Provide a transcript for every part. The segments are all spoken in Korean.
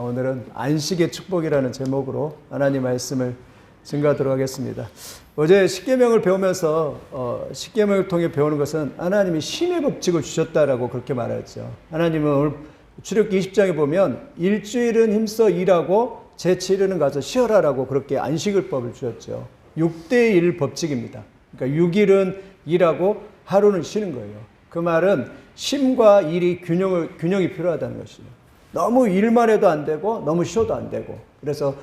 오늘은 안식의 축복이라는 제목으로 하나님 말씀을 증가하도록 하겠습니다. 어제 십계명을 배우면서 어, 십계명을 통해 배우는 것은 하나님이 신의 법칙을 주셨다라고 그렇게 말했죠. 하나님은 오늘 출애굽기 20장에 보면 일주일은 힘써 일하고 제7일은 가서 쉬어라라고 그렇게 안식을 법을 주셨죠. 6대 1 법칙입니다. 그러니까 6일은 일하고 하루는 쉬는 거예요. 그 말은 쉼과 일이 균형을 균형이 필요하다는 것이죠. 너무 일만 해도 안 되고 너무 쉬어도 안 되고 그래서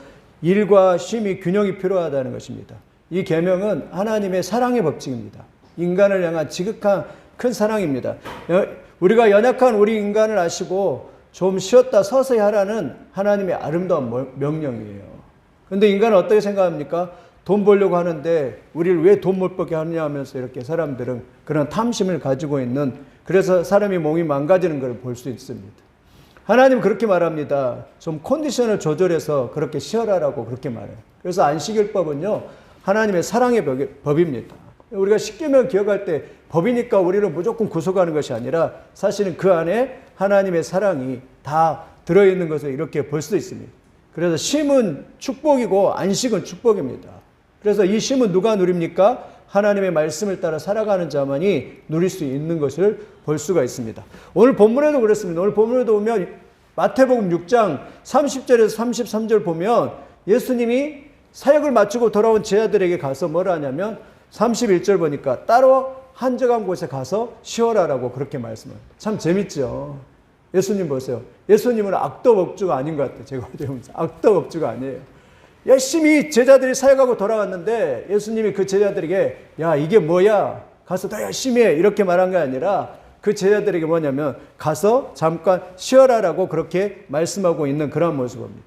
일과 쉼이 균형이 필요하다는 것입니다. 이 계명은 하나님의 사랑의 법칙입니다. 인간을 향한 지극한 큰 사랑입니다. 여- 우리가 연약한 우리 인간을 아시고 좀 쉬었다 서서히 하라는 하나님의 아름다운 명- 명령이에요. 근데 인간은 어떻게 생각합니까? 돈 벌려고 하는데 우리를 왜 돈 못 벌게 하느냐 하면서 이렇게 사람들은 그런 탐심을 가지고 있는 그래서 사람이 몸이 망가지는 걸 볼 수 있습니다. 하나님 그렇게 말합니다. 좀 컨디션을 조절해서 그렇게 쉬어라라고 그렇게 말해요. 그래서 안식일법은요, 하나님의 사랑의 법- 법입니다. 우리가 십계명 기억할 때 법이니까 우리를 무조건 구속하는 것이 아니라 사실은 그 안에 하나님의 사랑이 다 들어있는 것을 이렇게 볼 수 있습니다. 그래서 쉼은 축복이고 안식은 축복입니다. 그래서 이 쉼은 누가 누립니까? 하나님의 말씀을 따라 살아가는 자만이 누릴 수 있는 것을 볼 수가 있습니다. 오늘 본문에도 그렇습니다. 오늘 본문에도 보면 마태복음 6장 30절에서 33절 보면 예수님이 사역을 마치고 돌아온 제자들에게 가서 뭐라 하냐면 31절 보니까 따로 한적한 곳에 가서 쉬어라라고 그렇게 말씀합니다. 참 재밌죠. 예수님 보세요. 예수님은 악도 법주가 아닌 것 같아요. 제가 보면서 악도 법주가 아니에요. 열심히 제자들이 사역하고 돌아왔는데 예수님이 그 제자들에게 야 이게 뭐야 가서 더 열심히 해 이렇게 말한 게 아니라 그 제자들에게 뭐냐면 가서 잠깐 쉬어라라고 그렇게 말씀하고 있는 그런 모습입니다.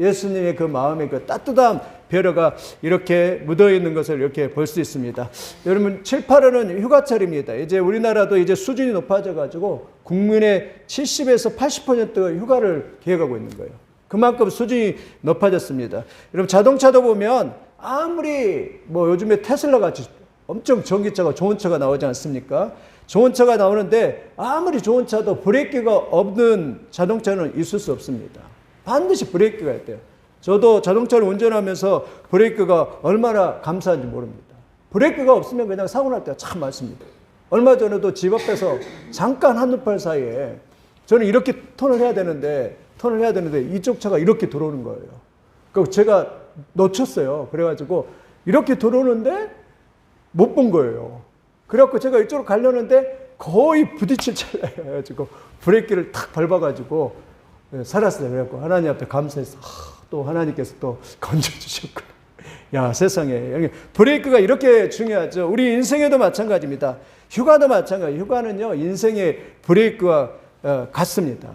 예수님의 그 마음의 그 따뜻한 배려가 이렇게 묻어 있는 것을 이렇게 볼 수 있습니다. 여러분 7, 8월은 휴가철입니다. 이제 우리나라도 이제 수준이 높아져 가지고 국민의 70에서 80%가 휴가를 계획하고 있는 거예요. 그만큼 수준이 높아졌습니다. 여러분 자동차도 보면 아무리 뭐 요즘에 테슬라 같이 엄청 전기차가 좋은 차가 나오지 않습니까? 좋은 차가 나오는데 아무리 좋은 차도 브레이크가 없는 자동차는 있을 수 없습니다. 반드시 브레이크가 있대요. 저도 자동차를 운전하면서 브레이크가 얼마나 감사한지 모릅니다. 브레이크가 없으면 그냥 사고 날 때가 참 많습니다. 얼마 전에도 집 앞에서 잠깐 한눈팔 사이에 저는 이렇게 턴을 해야 되는데 턴을 해야 되는데 이쪽 차가 이렇게 들어오는 거예요. 그 제가 놓쳤어요. 그래가지고 이렇게 들어오는데 못 본 거예요. 그래갖고 제가 이쪽으로 가려는데 거의 부딪힐 찰나여가지고 브레이크를 탁 밟아가지고 예, 살았어요. 그래갖고 하나님 앞에 감사해서 하, 또 하나님께서 또 건져주셨구나. 야 세상에 브레이크가 이렇게 중요하죠. 우리 인생에도 마찬가지입니다. 휴가도 마찬가지. 휴가는요 인생의 브레이크와 어, 같습니다.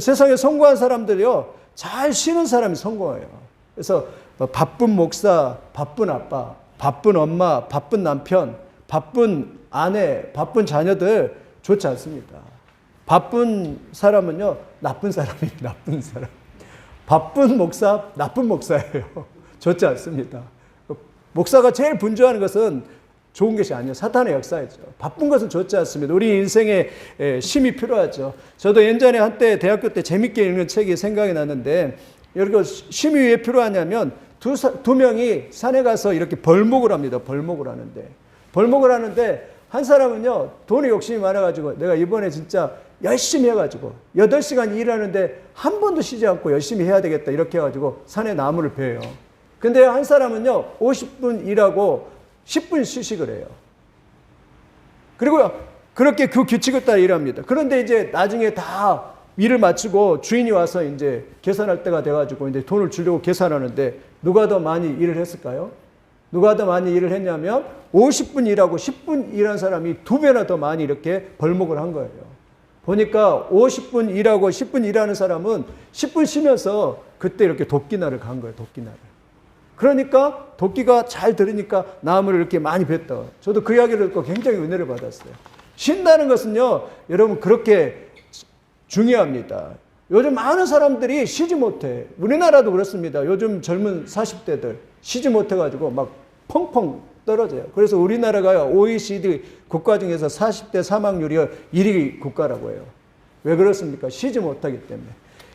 세상에 성공한 사람들이요 잘 쉬는 사람이 성공해요. 그래서 뭐 바쁜 목사, 바쁜 아빠, 바쁜 엄마, 바쁜 남편, 바쁜 아내, 바쁜 자녀들 좋지 않습니다. 바쁜 사람은요 나쁜 사람이에요. 나쁜 사람. 바쁜 목사, 나쁜 목사예요. 좋지 않습니다. 목사가 제일 분주하는 것은 좋은 것이 아니에요. 사탄의 역사이죠. 바쁜 것은 좋지 않습니다. 우리 인생에 에, 쉼이 필요하죠. 저도 예전에 한때 대학교 때 재밌게 읽는 책이 생각이 났는데 여기 쉼이 왜 필요하냐면 두, 사, 두 명이 산에 가서 이렇게 벌목을 합니다. 벌목을 하는데 벌목을 하는데 한 사람은요 돈에 욕심이 많아가지고 내가 이번에 진짜 열심히 해가지고 8시간 일하는데 한 번도 쉬지 않고 열심히 해야 되겠다 이렇게 해가지고 산에 나무를 베요. 근데 한 사람은요 50분 일하고 10분 휴식을 해요. 그리고 그렇게 그 규칙을 따라 일합니다. 그런데 이제 나중에 다 일을 마치고 주인이 와서 이제 계산할 때가 돼가지고 이제 돈을 주려고 계산하는데 누가 더 많이 일을 했을까요? 누가 더 많이 일을 했냐면 50분 일하고 10분 일한 사람이 두 배나 더 많이 이렇게 벌목을 한 거예요. 보니까 50분 일하고 10분 일하는 사람은 10분 쉬면서 그때 이렇게 도끼날을 간 거예요. 도끼날을. 그러니까 도끼가 잘 들으니까 나무를 이렇게 많이 뱄다. 저도 그 이야기를 듣고 굉장히 은혜를 받았어요. 쉰다는 것은요, 여러분 그렇게 중요합니다. 요즘 많은 사람들이 쉬지 못해. 우리나라도 그렇습니다. 요즘 젊은 40대들 쉬지 못해가지고 막 펑펑 떨어져요. 그래서 우리나라가 OECD 국가 중에서 40대 사망률이 1위 국가라고 해요. 왜 그렇습니까? 쉬지 못하기 때문에.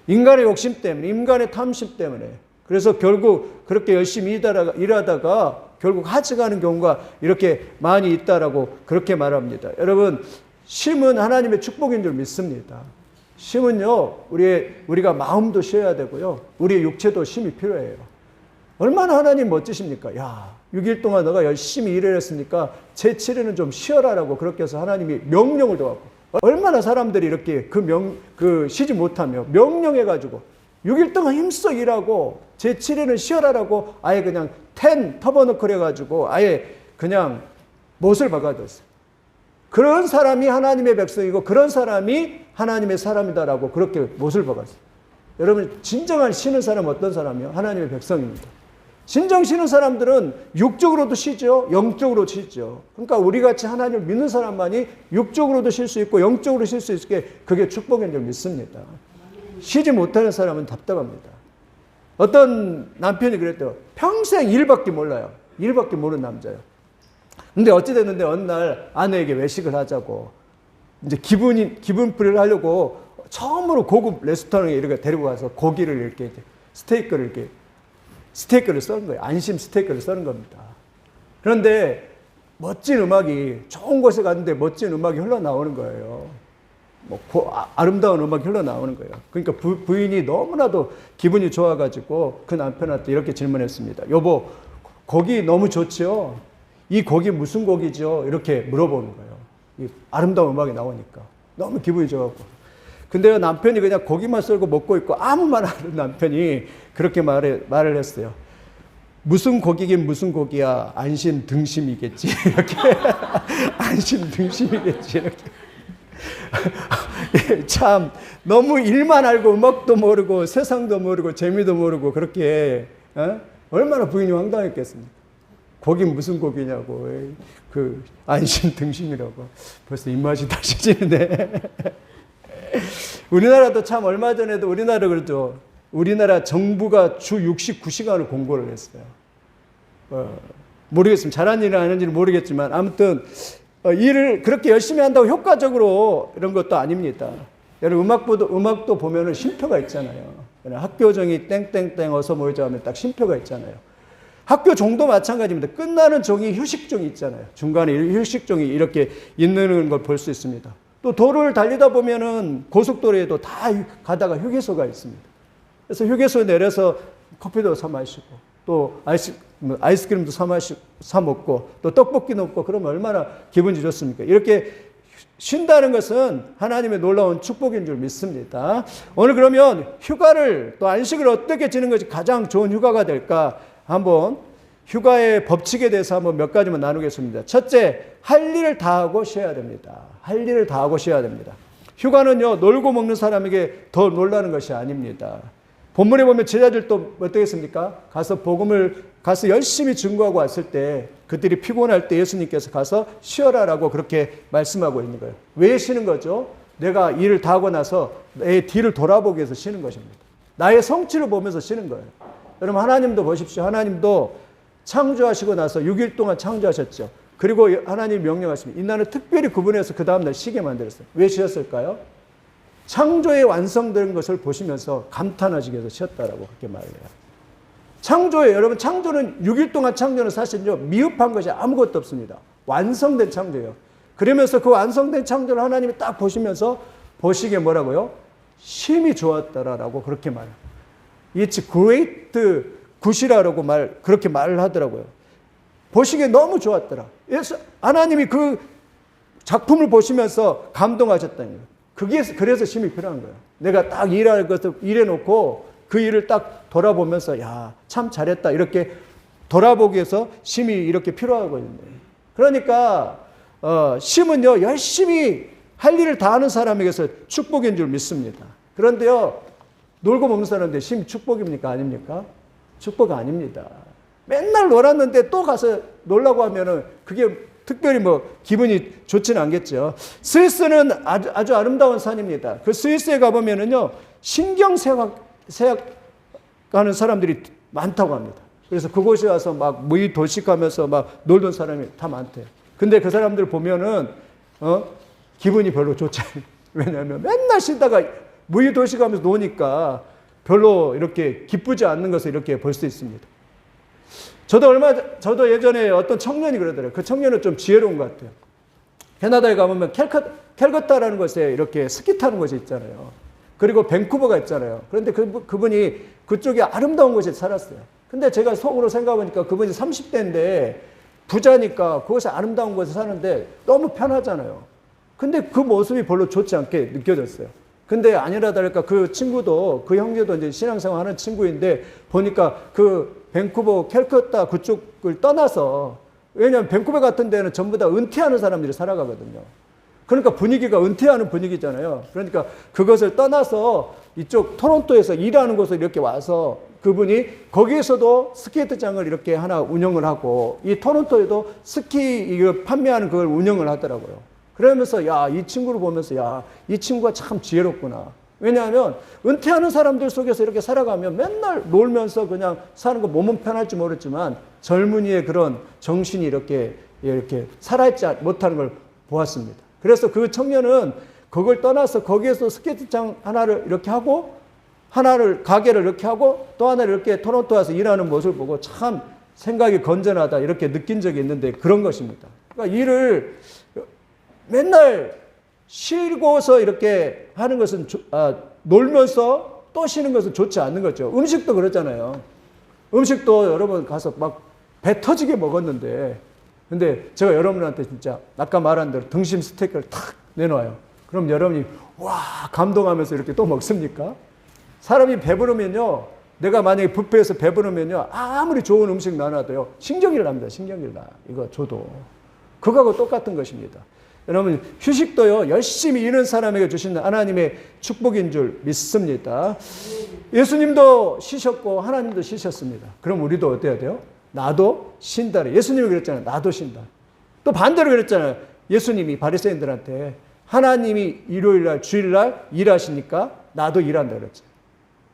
인간의 욕심 때문에, 인간의 탐심 때문에. 그래서 결국 그렇게 열심히 일하다가, 결국 하직하는 경우가 이렇게 많이 있다라고 그렇게 말합니다. 여러분, 쉼은 하나님의 축복인 줄 믿습니다. 쉼은요, 우리의, 우리가 마음도 쉬어야 되고요. 우리의 육체도 쉼이 필요해요. 얼마나 하나님 멋지십니까? 야, 6일 동안 너가 열심히 일을 했으니까 제 7일은 좀 쉬어라라고 그렇게 해서 하나님이 명령을 줘갖고 얼마나 사람들이 이렇게 그 명, 그 쉬지 못하며 명령해가지고 6일 동안 힘써 일하고 제 7일은 쉬어라라고 아예 그냥 텐 터버너클 해가지고 아예 그냥 못을 박아줬어요. 그런 사람이 하나님의 백성이고 그런 사람이 하나님의 사람이다라고 그렇게 못을 박았어요. 여러분 진정한 쉬는 사람은 어떤 사람이요? 하나님의 백성입니다. 진정 쉬는 사람들은 육적으로도 쉬죠. 영적으로 쉬죠. 그러니까 우리 같이 하나님을 믿는 사람만이 육적으로도 쉴 수 있고 영적으로 쉴 수 있게 그게 축복인 줄 믿습니다. 쉬지 못하는 사람은 답답합니다. 어떤 남편이 그랬대요. 평생 일밖에 몰라요. 일밖에 모르는 남자예요. 근데 어찌 됐는데 어느 날 아내에게 외식을 하자고 이제 기분이 기분풀이를 하려고 처음으로 고급 레스토랑에 이렇게 데리고 가서 고기를 이렇게 스테이크를 이렇게 스테이크를 써는 거예요. 안심 스테이크를 써는 겁니다. 그런데 멋진 음악이 좋은 곳에 갔는데 멋진 음악이 흘러나오는 거예요. 뭐 고, 아, 름다운 음악이 흘러나오는 거예요. 그러니까 부, 부인이 너무나도 기분이 좋아가지고 그 남편한테 이렇게 질문했습니다. 여보, 고기 너무 좋죠? 이 곡이 무슨 곡이죠? 이렇게 물어보는 거예요. 이 아름다운 음악이 나오니까. 너무 기분이 좋았고. 근데 남편이 그냥 고기만 썰고 먹고 있고 아무 말 안 하는 남편이 그렇게 말해, 말을 했어요. 무슨 곡이긴 무슨 곡이야. 안심 등심이겠지. 이렇게. 안심 등심이겠지. 이렇게. 참, 너무 일만 알고 음악도 모르고 세상도 모르고 재미도 모르고 그렇게, 어? 얼마나 부인이 황당했겠습니까? 곡이 무슨 곡이냐고. 그, 안심 등심이라고. 벌써 입맛이 다시 지는데. 우리나라도 참 얼마 전에도 우리나라 그러죠. 우리나라 정부가 주 69시간을 공고를 했어요. 어, 모르겠습니다. 잘한 일은 아닌지는 모르겠지만 아무튼 어, 일을 그렇게 열심히 한다고 효과적으로 이런 것도 아닙니다. 여러분 음악도 음악도 보면은 쉼표가 있잖아요. 학교정이 땡땡땡 어서 모이자 하면 딱 쉼표가 있잖아요. 학교 종도 마찬가지입니다. 끝나는 종이 휴식종이 있잖아요. 중간에 휴식종이 이렇게 있는 걸 볼 수 있습니다. 또 도로를 달리다 보면은 고속도로에도 다 가다가 휴게소가 있습니다. 그래서 휴게소에 내려서 커피도 사 마시고 또 아이스, 뭐 아이스크림도 사 마시, 사 먹고 또 떡볶이 먹고 그러면 얼마나 기분이 좋습니까? 이렇게 쉰다는 것은 하나님의 놀라운 축복인 줄 믿습니다. 오늘 그러면 휴가를 또 안식을 어떻게 지는 것이 가장 좋은 휴가가 될까 한번 휴가의 법칙에 대해서 한번 몇 가지만 나누겠습니다. 첫째, 할 일을 다 하고 쉬어야 됩니다. 할 일을 다 하고 쉬어야 됩니다. 휴가는요, 놀고 먹는 사람에게 더 놀라는 것이 아닙니다. 본문에 보면 제자들도 어떻겠습니까? 가서 복음을 가서 열심히 증거하고 왔을 때 그들이 피곤할 때 예수님께서 가서 쉬어라 라고 그렇게 말씀하고 있는 거예요. 왜 쉬는 거죠? 내가 일을 다 하고 나서 내 뒤를 돌아보기 위해서 쉬는 것입니다. 나의 성취를 보면서 쉬는 거예요. 여러분 하나님도 보십시오. 하나님도 창조하시고 나서 6일 동안 창조하셨죠. 그리고 하나님 명령하십니다. 인간을 특별히 구분해서 그 다음날 쉬게 만들었어요. 왜 쉬었을까요? 창조의 완성된 것을 보시면서 감탄하시기 위해서 쉬었다라고 그렇게 말을 해요. 창조에 여러분 창조는 6일 동안 창조는 사실요 미흡한 것이 아무것도 없습니다. 완성된 창조예요. 그러면서 그 완성된 창조를 하나님이 딱 보시면서 보시기에 뭐라고요? 심히 좋았더라라고 그렇게 말해요. It's great 굿이라고 말 그렇게 말을 하더라고요. 보시기에 너무 좋았더라. 그래서 하나님이 그 작품을 보시면서 감동하셨다는 거예요. 그게 그래서 심이 필요한 거예요. 내가 딱 일할 것을 일해놓고 그 일을 딱 돌아보면서 야 참 잘했다 이렇게 돌아보기 위해서 심이 이렇게 필요하거든요. 그러니까 어, 심은요 열심히 할 일을 다 하는 사람에게서 축복인 줄 믿습니다. 그런데요 놀고 먹는 사람인데 심 축복입니까 아닙니까? 축복 아닙니다. 맨날 놀았는데 또 가서 놀라고 하면은 그게 특별히 뭐 기분이 좋지는 않겠죠. 스위스는 아주, 아주 아름다운 산입니다. 그 스위스에 가보면은요, 신경쇠약, 세약하는 사람들이 많다고 합니다. 그래서 그곳에 와서 막 무의 도식하면서 막 놀던 사람이 다 많대요. 근데 그 사람들 보면은, 어, 기분이 별로 좋지 않아요. 왜냐하면 맨날 쉬다가 무의 도시 가면서 노니까 별로 이렇게 기쁘지 않는 것을 이렇게 볼 수 있습니다. 저도 얼마 저도 예전에 어떤 청년이 그러더라고요. 그 청년은 좀 지혜로운 것 같아요. 캐나다에 가보면 캘커, 캘거타라는 곳에 이렇게 스키 타는 곳이 있잖아요. 그리고 밴쿠버가 있잖아요. 그런데 그, 그분이 그쪽에 아름다운 곳에 살았어요. 근데 제가 속으로 생각해보니까 그분이 30대인데 부자니까 그곳에 아름다운 곳에 사는데 너무 편하잖아요. 근데 그 모습이 별로 좋지 않게 느껴졌어요. 근데 아니라 다를까 그 친구도 그 형제도 이제 신앙생활 하는 친구인데 보니까 그 밴쿠버 캘커타 그쪽을 떠나서 왜냐하면 밴쿠버 같은 데는 전부 다 은퇴하는 사람들이 살아가거든요. 그러니까 분위기가 은퇴하는 분위기잖아요. 그러니까 그것을 떠나서 이쪽 토론토에서 일하는 곳을 이렇게 와서 그분이 거기에서도 스케이트장을 이렇게 하나 운영을 하고 이 토론토에도 스키 판매하는 그걸 운영을 하더라고요. 그러면서 야, 이 친구를 보면서 야, 이 친구가 참 지혜롭구나. 왜냐하면 은퇴하는 사람들 속에서 이렇게 살아가면 맨날 놀면서 그냥 사는 거 몸은 편할지 모르지만 젊은이의 그런 정신이 이렇게 이렇게 살아있지 못하는 걸 보았습니다. 그래서 그 청년은 그걸 떠나서 거기에서 스케이트장 하나를 이렇게 하고 하나를 가게를 이렇게 하고 또 하나를 이렇게 토론토 와서 일하는 모습을 보고 참 생각이 건전하다 이렇게 느낀 적이 있는데 그런 것입니다. 그러니까 일을 맨날 쉬고서 이렇게 하는 것은 아, 놀면서 또 쉬는 것은 좋지 않는 거죠. 음식도 그렇잖아요. 음식도 여러분 가서 막 배 터지게 먹었는데 근데 제가 여러분한테 진짜 아까 말한 대로 등심 스테이크를 탁 내놔요. 그럼 여러분이 와 감동하면서 이렇게 또 먹습니까? 사람이 배부르면요. 내가 만약에 뷔페에서 배부르면요. 아무리 좋은 음식 나눠도요. 신경질 납니다. 신경질 나. 이거 줘도. 그거하고 똑같은 것입니다. 여러분 휴식도요 열심히 일하는 사람에게 주신 하나님의 축복인 줄 믿습니다. 예수님도 쉬셨고 하나님도 쉬셨습니다. 그럼 우리도 어때야 돼요? 나도 쉰다. 예수님이 그랬잖아요. 나도 쉰다. 또 반대로 그랬잖아요. 예수님이 바리새인들한테 하나님이 일요일 날 주일 날 일하시니까 나도 일한다 그랬죠.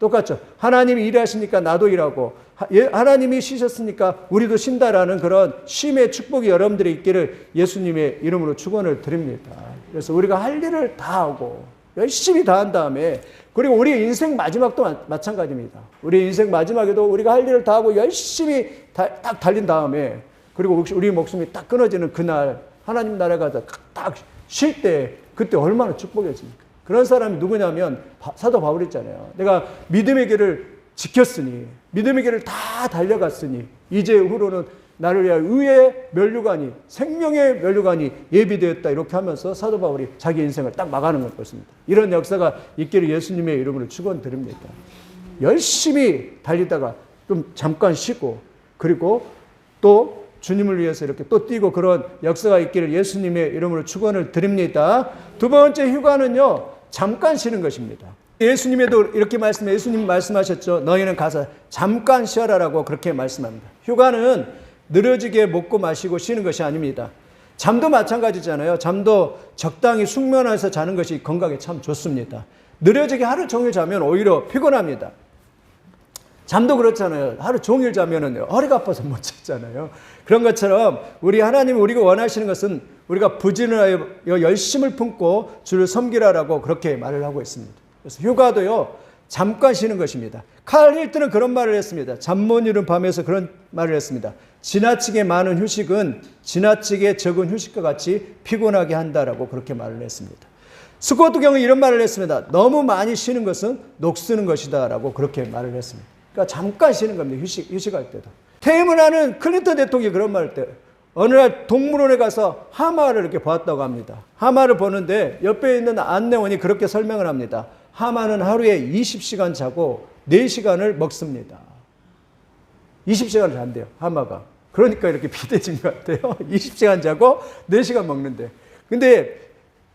똑같죠. 하나님이 일하시니까 나도 일하고 예, 하나님이 쉬셨으니까 우리도 쉰다라는 그런 쉼의 축복이 여러분들이 있기를 예수님의 이름으로 축원을 드립니다. 그래서 우리가 할 일을 다 하고 열심히 다 한 다음에 그리고 우리 인생 마지막도 마 찬가지입니다. 우리 인생 마지막에도 우리가 할 일을 다 하고 열심히 다, 딱 달린 다음에 그리고 우리 목숨이 딱 끊어지는 그날 하나님 나라가 딱 쉴 때 그때 얼마나 축복해집니까? 그런 사람이 누구냐면 사도 바울 있잖아요. 내가 믿음의 길을 지켰으니 믿음의 길을 다 달려갔으니 이제 후로는 나를 위하여 의의 면류관이 생명의 면류관이 예비되었다 이렇게 하면서 사도 바울이 자기 인생을 딱 막아는 것같습니다 이런 역사가 있기를 예수님의 이름으로 축원드립니다. 열심히 달리다가 좀 잠깐 쉬고 그리고 또 주님을 위해서 이렇게 또 뛰고 그런 역사가 있기를 예수님의 이름으로 축원을 드립니다. 두 번째 휴가는요. 잠깐 쉬는 것입니다. 예수님에도 이렇게 말씀해 예수님 말씀하셨죠. 너희는 가서 잠깐 쉬어라라고 그렇게 말씀합니다. 휴가는 늘어지게 먹고 마시고 쉬는 것이 아닙니다. 잠도 마찬가지잖아요. 잠도 적당히 숙면해서 자는 것이 건강에 참 좋습니다. 느려지게 하루 종일 자면 오히려 피곤합니다. 잠도 그렇잖아요. 하루 종일 자면은 허리가 아파서 못 잤잖아요. 그런 것처럼 우리 하나님 우리가 원하시는 것은 우리가 부진하여 열심을 품고 주를 섬기라라고 그렇게 말을 하고 있습니다. 그래서 휴가도요 잠깐 쉬는 것입니다. 칼 힐트는 그런 말을 했습니다. 잠 못 이룬 밤에서 그런 말을 했습니다. 지나치게 많은 휴식은 지나치게 적은 휴식과 같이 피곤하게 한다라고 그렇게 말을 했습니다. 스코트 경은 이런 말을 했습니다. 너무 많이 쉬는 것은 녹쓰는 것이다라고 그렇게 말을 했습니다. 그러니까 잠깐 쉬는 겁니다. 휴식, 휴식할 때도. 퇴임을 하는 클린턴 대통령이 그런 말을 때 어느 날 동물원에 가서 하마를 이렇게 보았다고 합니다. 하마를 보는데 옆에 있는 안내원이 그렇게 설명을 합니다. 하마는 하루에 20시간 자고 4시간을 먹습니다. 20시간을 잔대요, 하마가. 그러니까 이렇게 비대진 것 같아요. 20시간 자고 4시간 먹는데. 근데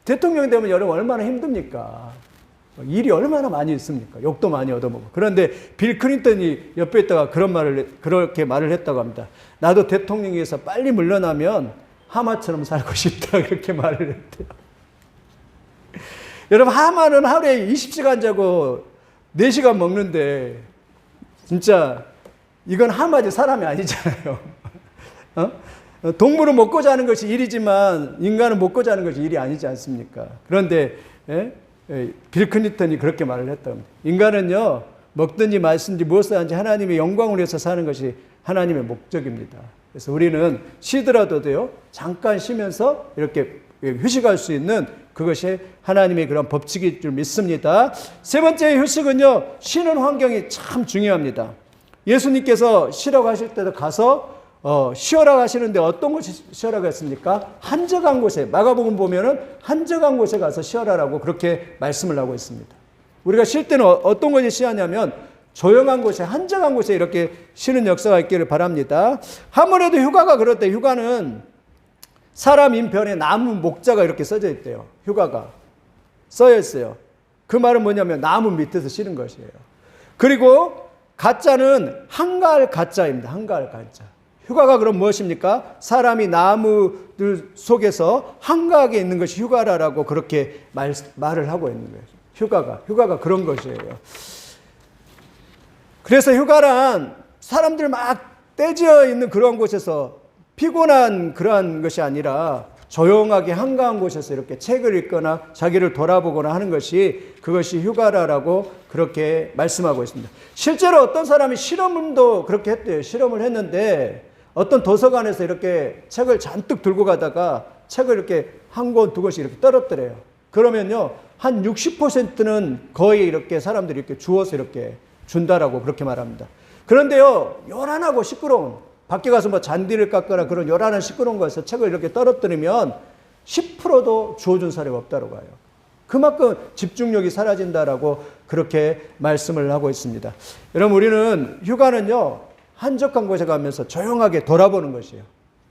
대통령 되면 여러분 얼마나 힘듭니까? 일이 얼마나 많이 있습니까? 욕도 많이 얻어먹고. 그런데 빌 클린턴이 옆에 있다가 그런 말을, 그렇게 말을 했다고 합니다. 나도 대통령에서 빨리 물러나면 하마처럼 살고 싶다. 그렇게 말을 했대요. 여러분, 하마는 하루에 20시간 자고 4시간 먹는데, 진짜, 이건 하마지 사람이 아니잖아요. 어? 동물은 먹고 자는 것이 일이지만, 인간은 먹고 자는 것이 일이 아니지 않습니까? 그런데, 예? 예, 빌 클린턴이 그렇게 말을 했다. 인간은요, 먹든지 마시든지 무엇을 하든지 하나님의 영광을 위해서 사는 것이 하나님의 목적입니다. 그래서 우리는 쉬더라도요, 잠깐 쉬면서 이렇게 휴식할 수 있는 그것이 하나님의 그런 법칙일 줄 믿습니다. 세 번째 휴식은요, 쉬는 환경이 참 중요합니다. 예수님께서 쉬라고 하실 때도 가서 어, 쉬어라 하시는데 어떤 곳이 쉬어라고 했습니까? 한적한 곳에 마가복음 보면은 한적한 곳에 가서 쉬어라라고 그렇게 말씀을 하고 있습니다. 우리가 쉴 때는 어, 떤 곳에 쉬하냐면 조용한 곳에 한적한 곳에 이렇게 쉬는 역사가 있기를 바랍니다. 아무래도 휴가가 때 휴가는 사람 인편에 나무 목자가 이렇게 써져 있대요. 휴가가 써여 있어요. 그 말은 뭐냐면 나무 밑에서 쉬는 것이에요. 그리고 가짜는 한가할 가짜입니다. 한가할 가짜. 휴가가 그럼 무엇입니까? 사람이 나무들 속에서 한가하게 있는 것이 휴가라라고 그렇게 말, 말을 하고 있는 거예요. 휴가가. 휴가가 그런 것이에요. 그래서 휴가란 사람들 막 떼지어 있는 그런 곳에서 피곤한 그러한 것이 아니라 조용하게 한가한 곳에서 이렇게 책을 읽거나 자기를 돌아보거나 하는 것이 그것이 휴가라라고 그렇게 말씀하고 있습니다. 실제로 어떤 사람이 실험도 그렇게 했대요. 실험을 했는데 어떤 도서관에서 이렇게 책을 잔뜩 들고 가다가 책을 이렇게 한 권, 두 권씩 이렇게 떨어뜨려요. 그러면요, 한 60%는 거의 이렇게 사람들이 이렇게 주워서 이렇게 준다라고 그렇게 말합니다. 그런데요, 요란하고 시끄러운, 밖에 가서 뭐 잔디를 깎거나 그런 요란한 시끄러운 거에서 책을 이렇게 떨어뜨리면 10%도 주워준 사례가 없다고 해요. 그만큼 집중력이 사라진다라고 그렇게 말씀을 하고 있습니다. 여러분, 우리는 휴가는요, 한적한 곳에 가면서 조용하게 돌아보는 것이에요.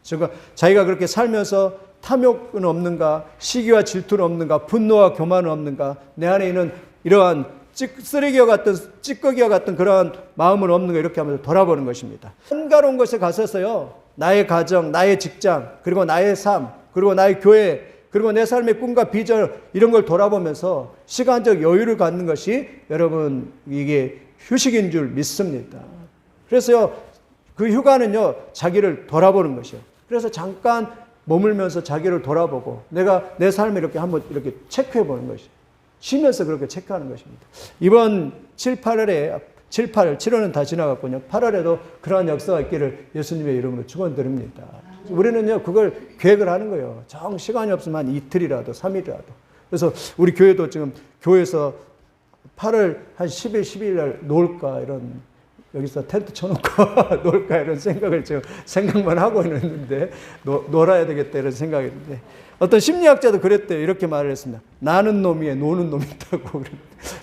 즉, 자기가 그렇게 살면서 탐욕은 없는가, 시기와 질투는 없는가, 분노와 교만은 없는가, 내 안에 있는 이러한 찌, 쓰레기와 같은 찌꺼기와 같은 그러한 마음은 없는가 이렇게 하면서 돌아보는 것입니다. 한가로운 곳에 가서서요, 나의 가정, 나의 직장, 그리고 나의 삶, 그리고 나의 교회, 그리고 내 삶의 꿈과 비전 이런 걸 돌아보면서 시간적 여유를 갖는 것이 여러분 이게 휴식인 줄 믿습니다. 그래서요, 그 휴가는요, 자기를 돌아보는 것이요. 그래서 잠깐 머물면서 자기를 돌아보고 내가 내 삶을 이렇게 한번 이렇게 체크해 보는 것이 쉬면서 그렇게 체크하는 것입니다. 이번 7, 8월에 7, 8월, 7월은 다 지나갔군요. 8월에도 그러한 역사가 있기를 예수님의 이름으로 축원드립니다. 우리는요, 그걸 계획을 하는 거예요. 정 시간이 없으면 한 이틀이라도, 3일이라도. 그래서 우리 교회도 지금 교회에서 8월 한 10일, 12일 날 놀까 이런 여기서 텐트 쳐놓고 놀까 이런 생각을 지금 생각만 하고 있는데 노, 놀아야 되겠다 이런 생각이었는데 어떤 심리학자도 그랬대요. 이렇게 말을 했습니다. 나는 놈이에 노는 놈이 있다고.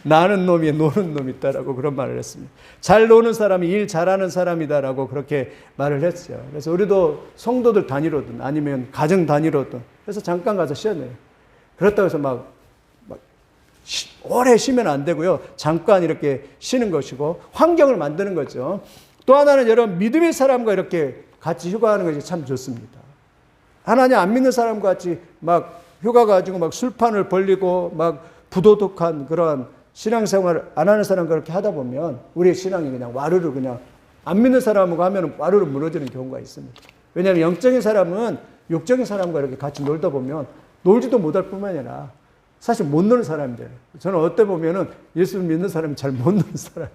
나는 놈이에 노는 놈이 있다라고 그런 말을 했습니다. 잘 노는 사람이 일 잘하는 사람이다라고 그렇게 말을 했어요. 그래서 우리도 성도들 단위로든 아니면 가정 단위로든 그래서 잠깐 가서 쉬었네요. 그렇다고 해서 막 쉬, 오래 쉬면 안 되고요. 잠깐 이렇게 쉬는 것이고 환경을 만드는 거죠. 또 하나는 여러분 믿음의 사람과 이렇게 같이 휴가하는 것이 참 좋습니다. 하나님 안 믿는 사람 같이 막 휴가 가지고 막 술판을 벌리고 막 부도덕한 그런 신앙생활을 안 하는 사람 그렇게 하다 보면 우리의 신앙이 그냥 와르르 그냥 안 믿는 사람하고 하면 와르르 무너지는 경우가 있습니다. 왜냐하면 영적인 사람은 육적인 사람과 이렇게 같이 놀다 보면 놀지도 못할 뿐만 아니라 사실 못 노는 사람들. 저는 어때 보면은 예수 믿는 사람이 잘 못 노는 사람.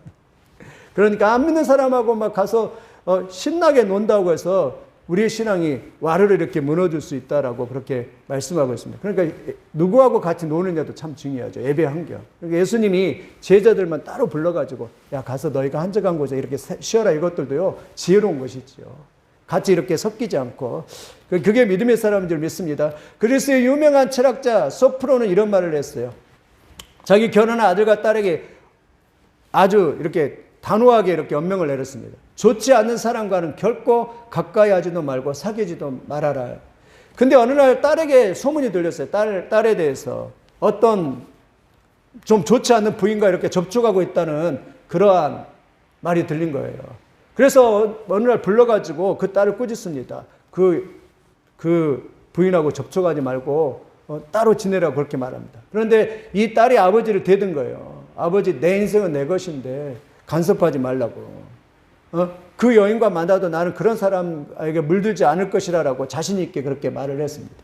그러니까 안 믿는 사람하고 막 가서 어, 신나게 논다고 해서 우리의 신앙이 와르르 이렇게 무너질 수 있다라고 그렇게 말씀하고 있습니다. 그러니까 누구하고 같이 노느냐도 참 중요하죠. 예배 환경. 그러니까 예수님이 제자들만 따로 불러가지고 야 가서 너희가 한적한 곳에 이렇게 쉬어라 이것들도요 지혜로운 것이지요. 같이 이렇게 섞이지 않고 그, 그게 믿음의 사람인 줄 믿습니다. 그리스의 유명한 철학자 소프로는 이런 말을 했어요. 자기 결혼한 아들과 딸에게 아주 이렇게 단호하게 이렇게 연명을 내렸습니다. 좋지 않는 사람과는 결코 가까이 하지도 말고 사귀지도 말아라. 근데 어느 날 딸에게 소문이 들렸어요. 딸, 딸에 대해서. 어떤 좀 좋지 않는 부인과 이렇게 접촉하고 있다는 그러한 말이 들린 거예요. 그래서 어느 날 불러가지고 그 딸을 꾸짖습니다. 그, 그 부인하고 접촉하지 말고 어, 따로 지내라고 그렇게 말합니다. 그런데 이 딸이 아버지를 대든 거예요. 아버지, 내 인생은 내 것인데 간섭하지 말라고. 어? 그 여인과 만나도 나는 그런 사람에게 물들지 않을 것이라고 자신 있게 그렇게 말을 했습니다.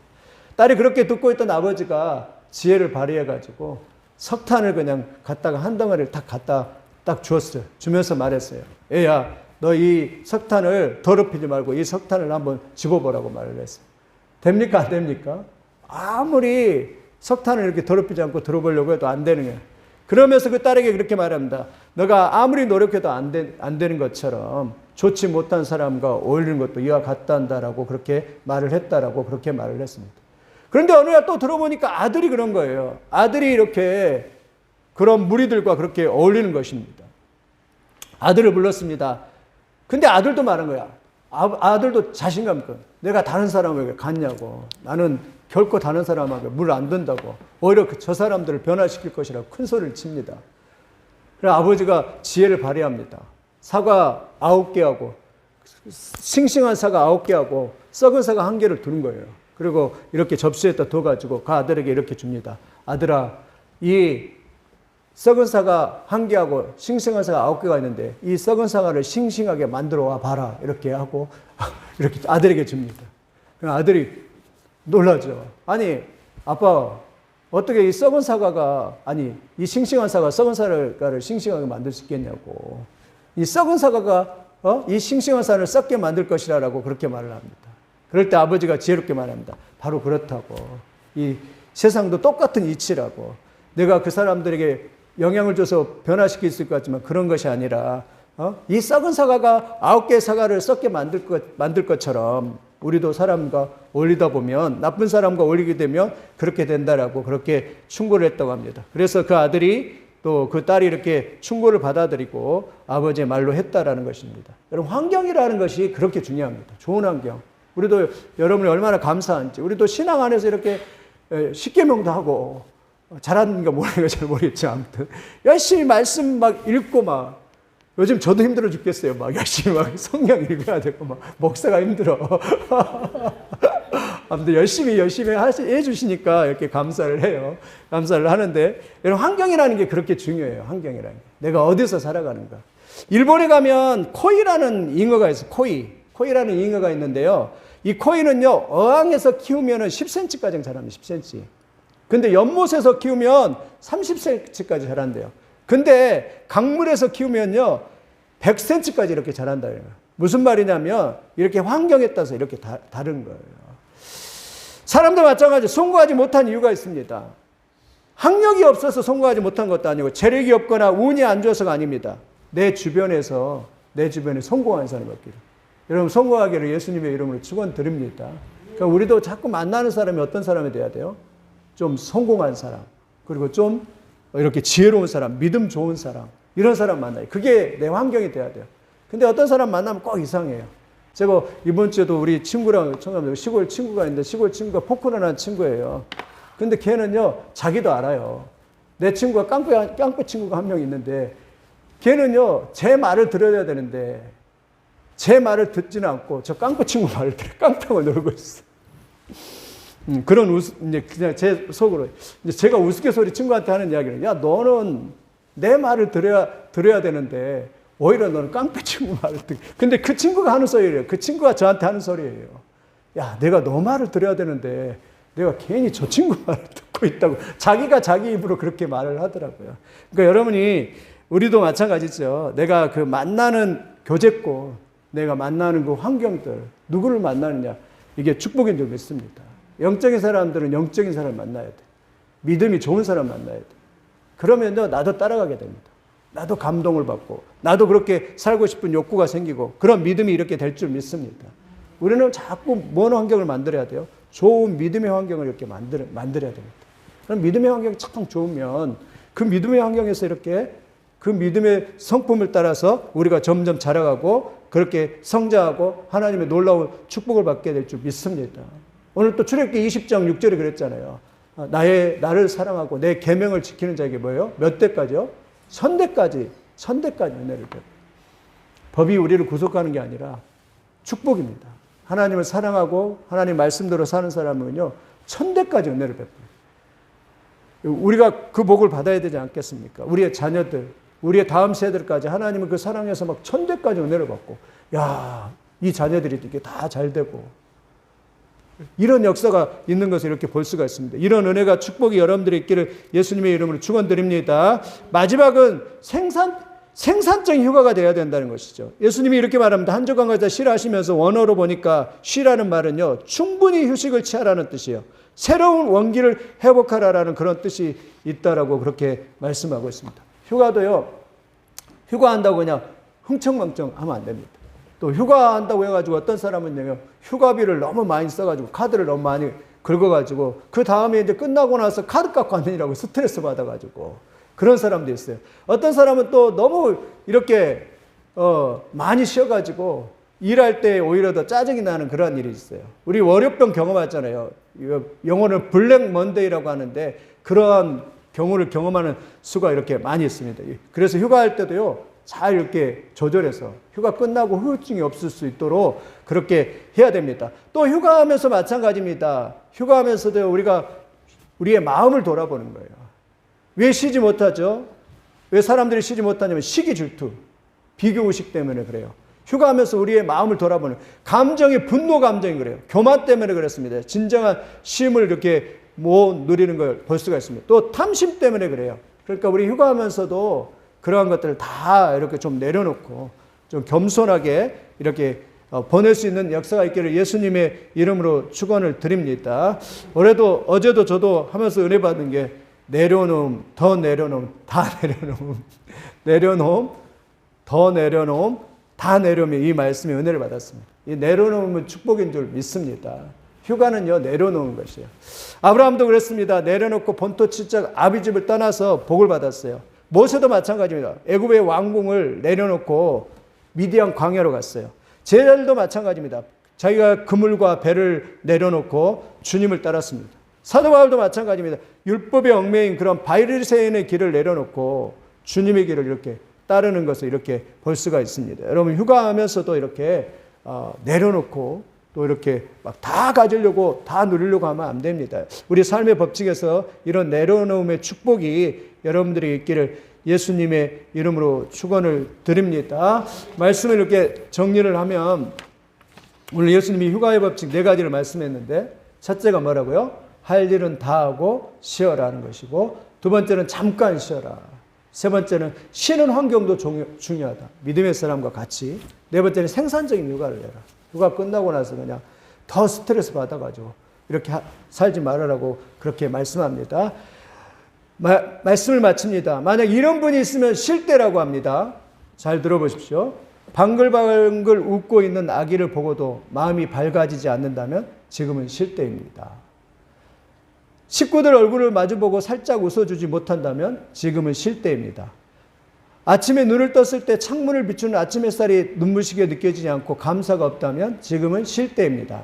딸이 그렇게 듣고 있던 아버지가 지혜를 발휘해가지고 석탄을 그냥 갖다가 한 덩어리를 딱 갖다 딱 주었어요. 주면서 말했어요. 애야, 너 이 석탄을 더럽히지 말고 이 석탄을 한번 집어보라고 말을 했어요. 됩니까? 안 됩니까? 아무리 석탄을 이렇게 더럽히지 않고 들어보려고 해도 안 되는 거예요. 그러면서 그 딸에게 그렇게 말합니다. 너가 아무리 노력해도 안, 되, 안 되는 것처럼 좋지 못한 사람과 어울리는 것도 이와 같단다라고 그렇게 말을 했다라고 그렇게 말을 했습니다. 그런데 어느 날 또 들어보니까 아들이 그런 거예요. 아들이 이렇게 그런 무리들과 그렇게 어울리는 것입니다. 아들을 불렀습니다. 근데 아들도 말한 거야. 아, 들도 자신감 있고 내가 다른 사람에게 갔냐고. 나는 결코 다른 사람에게 물안 든다고. 오히려 그 저 사람들을 변화시킬 것이라고 큰 소리를 칩니다. 그래서 아버지가 지혜를 발휘합니다. 사과 아홉 개하고 싱싱한 사과 아홉 개하고 썩은 사과 한 개를 두는 거예요. 그리고 이렇게 접시에다 둬가지고 그 아들에게 이렇게 줍니다. 아들아, 이 썩은 사과 한 개하고 싱싱한 사과 아홉 개가 있는데 이 썩은 사과를 싱싱하게 만들어 와 봐라. 이렇게 하고 이렇게 아들에게 줍니다. 아들이 놀라죠. 아니, 아빠, 어떻게 이 썩은 사과가, 아니, 이 싱싱한 사과, 썩은 사과를 싱싱하게 만들 수 있겠냐고. 이 썩은 사과가, 어? 이 싱싱한 사과를 썩게 만들 것이라고 그렇게 말을 합니다. 그럴 때 아버지가 지혜롭게 말합니다. 바로 그렇다고. 이 세상도 똑같은 이치라고. 내가 그 사람들에게 영향을 줘서 변화시킬 수 있을 것 같지만 그런 것이 아니라, 어? 이 썩은 사과가 아홉 개의 사과를 썩게 만들 것, 만들 것처럼 우리도 사람과 어울리다 보면 나쁜 사람과 어울리게 되면 그렇게 된다라고 그렇게 충고를 했다고 합니다. 그래서 그 아들이 또 그 딸이 이렇게 충고를 받아들이고 아버지의 말로 했다라는 것입니다. 여러분 환경이라는 것이 그렇게 중요합니다. 좋은 환경. 우리도 여러분이 얼마나 감사한지 우리도 신앙 안에서 이렇게 십계명도 하고 잘하는가 모르는 잘 모르겠지 아무튼 열심히 말씀 막 읽고 막 요즘 저도 힘들어 죽겠어요. 막 열심히 막 성경 읽어야 되고 막 목사가 힘들어. 아무튼 열심히 열심히 해 주시니까 이렇게 감사를 해요. 감사를 하는데 여러분 환경이라는 게 그렇게 중요해요. 환경이라는 게. 내가 어디서 살아가는가. 일본에 가면 코이라는 잉어가 있어요. 코이. 코이라는 잉어가 있는데요. 이 코이는요. 어항에서 키우면 10cm까지 자랍니다. 10cm. 근데 연못에서 키우면 30cm까지 자란대요. 근데 강물에서 키우면요, 100cm까지 이렇게 자란다. 무슨 말이냐면, 이렇게 환경에 따라서 이렇게 다, 다른 거예요. 사람도 마찬가지 성공하지 못한 이유가 있습니다. 학력이 없어서 성공하지 못한 것도 아니고, 재력이 없거나 운이 안 좋아서가 아닙니다. 내 주변에서, 내 주변에 성공한 사람이 없기를. 여러분, 성공하기를 예수님의 이름으로 축원드립니다. 그러니까 우리도 자꾸 만나는 사람이 어떤 사람이 돼야 돼요? 좀 성공한 사람, 그리고 좀 이렇게 지혜로운 사람, 믿음 좋은 사람, 이런 사람 만나요. 그게 내 환경이 돼야 돼요. 근데 어떤 사람 만나면 꼭 이상해요. 제가 이번 주에도 우리 친구랑 청담 시골 친구가 있는데 시골 친구가 포크런한 친구예요. 근데 걔는요, 자기도 알아요. 내 친구가 깡패, 깡패 친구가 한 명 있는데 걔는요, 제 말을 들어야 되는데 제 말을 듣지는 않고 저 깡패 친구 말을 들어 깡패을 놀고 있어. 음, 그런 우스, 이제 그냥 제 속으로 이제 제가 우스갯소리 친구한테 하는 이야기는 야 너는 내 말을 들어야 들어야 되는데 오히려 너는 깡패 친구 말을 듣. 근데 그 친구가 하는 소리예요. 그 친구가 저한테 하는 소리예요. 야 내가 너 말을 들어야 되는데 내가 괜히 저 친구 말을 듣고 있다고 자기가 자기 입으로 그렇게 말을 하더라고요. 그러니까 여러분이 우리도 마찬가지죠. 내가 그 만나는 교제권, 내가 만나는 그 환경들 누구를 만나느냐 이게 축복인 줄 믿습니다. 영적인 사람들은 영적인 사람을 만나야 돼. 믿음이 좋은 사람 만나야 돼. 그러면요, 나도 따라가게 됩니다. 나도 감동을 받고, 나도 그렇게 살고 싶은 욕구가 생기고, 그런 믿음이 이렇게 될 줄 믿습니다. 우리는 자꾸 뭔 환경을 만들어야 돼요? 좋은 믿음의 환경을 이렇게 만들, 만들어야 됩니다. 그럼 믿음의 환경이 참 좋으면 그 믿음의 환경에서 이렇게 그 믿음의 성품을 따라서 우리가 점점 자라가고 그렇게 성장하고 하나님의 놀라운 축복을 받게 될 줄 믿습니다. 오늘 또 출애굽기 20장 6절에 그랬잖아요. 아, 나의 나를 사랑하고 내 계명을 지키는 자에게 뭐예요? 몇 대까지요? 천대까지 천대까지 은혜를 베 법이 우리를 구속하는 게 아니라 축복입니다. 하나님을 사랑하고 하나님 말씀대로 사는 사람은요 천대까지 은혜를 베풀어요. 우리가 그 복을 받아야 되지 않겠습니까? 우리의 자녀들, 우리의 다음 세대까지 하나님은 그 사랑에서 막 천대까지 은혜를 받고, 야, 이 자녀들이 이렇게 다 잘 되고, 이런 역사가 있는 것을 이렇게 볼 수가 있습니다. 이런 은혜가 축복이 여러분들의 있기를 예수님의 이름으로 축원드립니다. 마지막은 생산 생산적인 휴가가 돼야 된다는 것이죠. 예수님이 이렇게 말합니다. 한 주간 가자 쉬라 하시면서 원어로 보니까 쉬라는 말은요. 충분히 휴식을 취하라는 뜻이에요. 새로운 원기를 회복하라라는 그런 뜻이 있다라고 그렇게 말씀하고 있습니다. 휴가도요. 휴가한다고 그냥 흥청망청 하면 안 됩니다. 또 휴가한다고 해가지고 어떤 사람은 요 휴가비를 너무 많이 써가지고 카드를 너무 많이 긁어가지고 그 다음에 이제 끝나고 나서 카드 값고 왔느니라고 스트레스 받아가지고 그런 사람도 있어요. 어떤 사람은 또 너무 이렇게 어 많이 쉬어가지고 일할 때 오히려 더 짜증이 나는 그런 일이 있어요. 우리 월요병 경험했잖아요. 영어는 블랙 먼데이라고 하는데 그러한 경우를 경험하는 수가 이렇게 많이 있습니다. 그래서 휴가할 때도요. 잘 이렇게 조절해서 휴가 끝나고 후유증이 없을 수 있도록 그렇게 해야 됩니다. 또 휴가하면서 마찬가지입니다. 휴가하면서도 우리가 우리의 마음을 돌아보는 거예요. 왜 쉬지 못하죠? 왜 사람들이 쉬지 못하냐면 시기 질투, 비교 의식 때문에 그래요. 휴가하면서 우리의 마음을 돌아보는 감정이 분노 감정이 그래요. 교만 때문에 그렇습니다. 진정한 쉼을 이렇게 못 누리는 걸 볼 수가 있습니다. 또 탐심 때문에 그래요. 그러니까 우리 휴가하면서도 그러한 것들을 다 이렇게 좀 내려놓고 좀 겸손하게 이렇게 어, 보낼 수 있는 역사가 있기를 예수님의 이름으로 축원을 드립니다. 올해도 어제도 저도 하면서 은혜 받은 게 내려놓음, 더 내려놓음, 다 내려놓음, 내려놓음, 더 내려놓음, 다 내려놓음 이 말씀에 은혜를 받았습니다. 이 내려놓음은 축복인 줄 믿습니다. 휴가는요 내려놓은 것이에요. 아브라함도 그랬습니다. 내려놓고 본토 친척 아비 집을 떠나서 복을 받았어요. 모세도 마찬가지입니다. 애굽의 왕궁을 내려놓고 미디안 광야로 갔어요. 제자들도 마찬가지입니다. 자기가 그물과 배를 내려놓고 주님을 따랐습니다. 사도 바울도 마찬가지입니다. 율법에 얽매인 그런 바리새인의 길을 내려놓고 주님의 길을 이렇게 따르는 것을 이렇게 볼 수가 있습니다. 여러분 휴가하면서도 이렇게 어, 내려놓고 또 이렇게 막 다 가지려고 다 누리려고 하면 안 됩니다. 우리 삶의 법칙에서 이런 내려놓음의 축복이 여러분들이 있기를 예수님의 이름으로 축원을 드립니다. 말씀을 이렇게 정리를 하면 오늘 예수님이 휴가의 법칙 네 가지를 말씀했는데 첫째가 뭐라고요? 할 일은 다 하고 쉬어라는 것이고 두 번째는 잠깐 쉬어라. 세 번째는 쉬는 환경도 중요하다. 믿음의 사람과 같이. 네 번째는 생산적인 휴가를 내라. 휴가 끝나고 나서 그냥 더 스트레스 받아가지고 이렇게 살지 말아라고 그렇게 말씀합니다. 마, 말씀을 마칩니다. 만약 이런 분이 있으면 쉴 때라고 합니다. 잘 들어보십시오. 방글방글 웃고 있는 아기를 보고도 마음이 밝아지지 않는다면 지금은 쉴 때입니다. 식구들 얼굴을 마주보고 살짝 웃어주지 못한다면 지금은 쉴 때입니다. 아침에 눈을 떴을 때 창문을 비추는 아침 햇살이 눈부시게 느껴지지 않고 감사가 없다면 지금은 쉴 때입니다.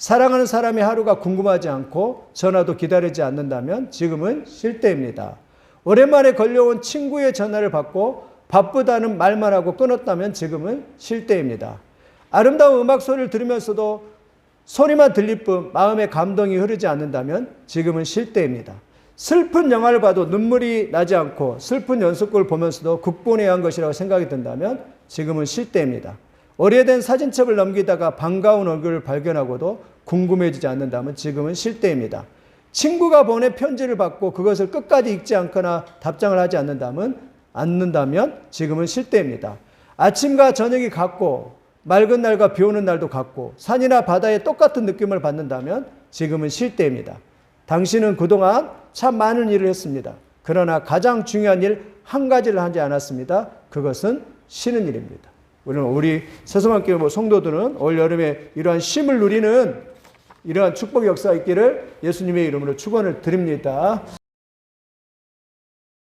사랑하는 사람의 하루가 궁금하지 않고 전화도 기다리지 않는다면 지금은 쉴 때입니다. 오랜만에 걸려온 친구의 전화를 받고 바쁘다는 말만 하고 끊었다면 지금은 쉴 때입니다. 아름다운 음악 소리를 들으면서도 소리만 들릴 뿐 마음의 감동이 흐르지 않는다면 지금은 쉴 때입니다. 슬픈 영화를 봐도 눈물이 나지 않고 슬픈 연속극을 보면서도 극본해야 한 것이라고 생각이 든다면 지금은 쉴 때입니다. 오래된 사진첩을 넘기다가 반가운 얼굴을 발견하고도 궁금해지지 않는다면 지금은 쉴 때입니다. 친구가 보낸 편지를 받고 그것을 끝까지 읽지 않거나 답장을 하지 않는다면, 않는다면 지금은 쉴 때입니다. 아침과 저녁이 같고 맑은 날과 비 오는 날도 같고 산이나 바다에 똑같은 느낌을 받는다면 지금은 쉴 때입니다. 당신은 그동안 참 많은 일을 했습니다. 그러나 가장 중요한 일 한 가지를 하지 않았습니다. 그것은 쉬는 일입니다. 우리는 우리 세성학교 뭐 성도들은 올 여름에 이러한 쉼을 누리는 이러한 축복 역사가 있기를 예수님의 이름으로 축원을 드립니다.